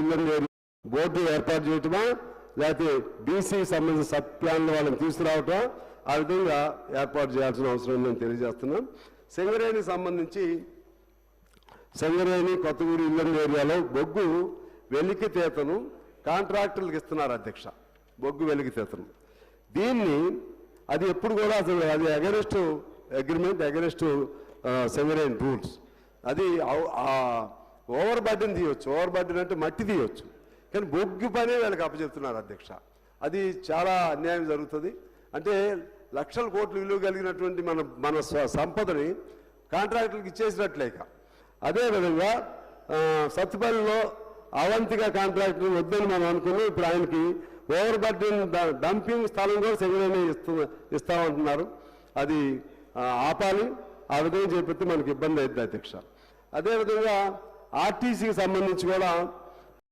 ఇళ్ళ బోర్డు ఏర్పాటు చేయటమా లేకపోతే బీసీ సంబంధించిన సబ్ ప్లాన్లు వాళ్ళని తీసుకురావటం ఆ విధంగా ఏర్పాటు చేయాల్సిన అవసరం ఉందని తెలియజేస్తున్నాం. సింగరేణికి సంబంధించి సింగరేణి కొత్తగూడి ఇల్లందు ఏరియాలో బొగ్గు వెలికి తీతను కాంట్రాక్టర్లకు ఇస్తున్నారు అధ్యక్ష బొగ్గు వెలికి తీతను. దీన్ని అది ఎప్పుడు కూడా అసలు అది against agreement against Singareni rules. అది ఓవర్ బర్డెన్ తీయొచ్చు ఓవర్ బర్డెన్ అంటే మట్టి తీయొచ్చు. కానీ బొగ్గు పనే వీళ్ళకి అప్పచెప్తున్నారు అధ్యక్ష. అది చాలా అన్యాయం జరుగుతుంది. అంటే లక్షల కోట్లు విలువ కలిగినటువంటి మన మన సంపదని కాంట్రాక్టులకు ఇచ్చేసినట్లేక. అదేవిధంగా ఆ, సత్తుపల్లిలో అవంతిగా కాంట్రాక్టర్ వద్దని మనం అనుకున్నాం. ఇప్పుడు ఆయనకి ఓవర్ బర్డెన్ డంపింగ్ స్థలం కూడా సెగరేనే ఇస్తూ ఇస్తామంటున్నారు. అది ఆపాలి. ఆ విధంగా చెప్పితే మనకి ఇబ్బంది అవుతుంది అధ్యక్ష. అదేవిధంగా ఆర్టీసీకి సంబంధించి కూడా